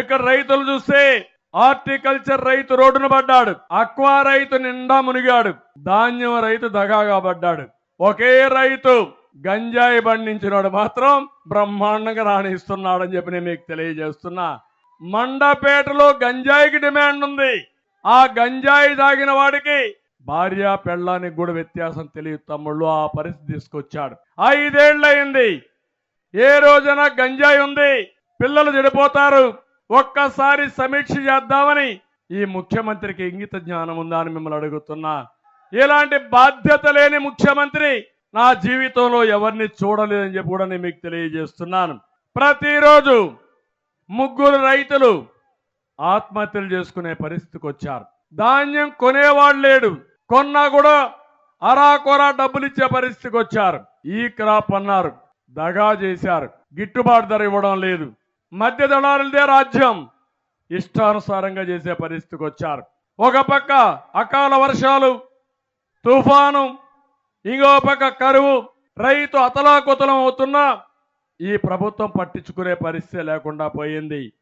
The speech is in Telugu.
ఇక్కడ రైతులు చూస్తే హార్టికల్చర్ రైతు రోడ్డున పడ్డాడు. అక్వా రైతు నిండా మునిగాడు. ధాన్యం రైతు దగాగా పడ్డాడు. ఒకే రైతు గంజాయి పండించినాడు మాత్రం బ్రహ్మాండంగా రాణిస్తున్నాడని చెప్పి నేను మీకు తెలియజేస్తున్నా. మండపేటలో గంజాయికి డిమాండ్ ఉంది. ఆ గంజాయి తాగిన వాడికి భార్య పెళ్ళానికి కూడా వ్యత్యాసం తెలియదు తమ్ముళ్ళు ఆ పరిస్థితి తీసుకొచ్చాడు. ఐదేళ్ళయింది. ఏ రోజున గంజాయి ఉంది. పిల్లలు చెడిపోతారు. ఒక్కసారి సమీక్ష చేద్దామని ఈ ముఖ్యమంత్రికి ఇంగిత జ్ఞానం ఉందా అని మిమ్మల్ని అడుగుతున్నా. ఇలాంటి బాధ్యత లేని ముఖ్యమంత్రి నా జీవితంలో ఎవరిని చూడలేదని చెప్పి కూడా నేను మీకు తెలియజేస్తున్నాను. ప్రతిరోజు ముగ్గురు రైతులు ఆత్మహత్యలు చేసుకునే పరిస్థితికి వచ్చారు. ధాన్యం కొనేవాడు లేడు. కొన్నా కూడా అరాకొరా డబ్బులు ఇచ్చే పరిస్థితికి వచ్చారు. ఈ క్రాప్ అన్నారు. దగా చేశారు. గిట్టుబాటు ధర ఇవ్వడం లేదు. మధ్య దళారులదే రాజ్యం. ఇష్టానుసారంగా చేసే పరిస్థితికి వచ్చారు. ఒక పక్క అకాల వర్షాలు తుఫాను ఇంకో పక్క కరువు రైతు అతలాకుతలం అవుతున్నా ఈ ప్రభుత్వం పట్టించుకునే పరిస్థితి లేకుండా పోయింది.